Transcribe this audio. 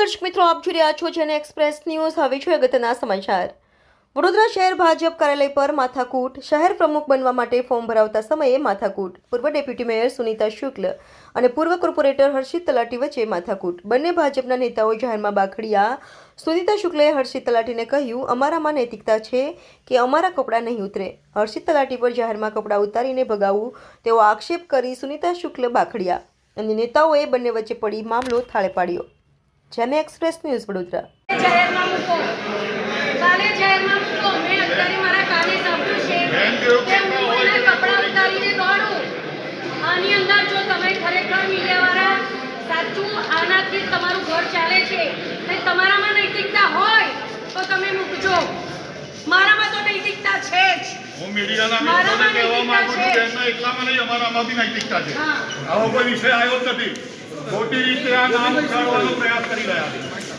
દર્શક મિત્રો, આપ જોઈ રહ્યા છો જેને એક્સપ્રેસ ન્યૂઝ હવે છે અગત્યના સમાચાર. વડોદરા શહેર ભાજપ કાર્યાલય પર માથાકૂટ. શહેર પ્રમુખ બનવા માટે ફોર્મ ભરાવતા સમયે માથાકૂટ. પૂર્વ ડેપ્યુટી મેયર સુનીતા શુક્લ અને પૂર્વ કોર્પોરેટર હર્ષિત તલાટી વચ્ચે માથાકૂટ. બંને ભાજપના નેતાઓ જાહેરમાં બાખડ્યા. સુનીતા શુક્લે હર્ષિત તલાટીને કહ્યું, અમારામાં નૈતિકતા છે કે અમારા કપડાં નહીં ઉતરે. હર્ષિત તલાટી પર જાહેરમાં કપડાં ઉતારીને ભગાવવું તેવો આક્ષેપ કરી સુનીતા શુક્લ બાખડ્યા. અને નેતાઓએ બંને વચ્ચે પડી મામલો થાળે પાડ્યો. જેને એક્સપ્રેસ ન્યૂઝ વડોદરા. જાહેરમાં મૂકો કાલે જાહેરમાં મૂકો. મેં અત્યારે મારા કાને સાંભળ્યું છે કે હું કપડાં ઉતારીને દોડું. આની અંદર જો તમે ખરેખર મીડિયાવાળા સાચું આનાથી જ તમારું ઘર ચાલે છે ને તમારામાં નૈતિકતા હોય તો તમે મૂકજો. મારામાં તો નૈતિકતા છે જ. હું મીડિયાના મિત્રોને કહેવા માંગુ છું કે. એમના એકલામાં નહીં અમારામાં બી નૈતિકતા છે. આવો કોઈ વિષય આવ્યો જ નથી. ખોટી રીતે આ નામ ઉછાળવાનો પ્રયાસ કરી રહ્યા છે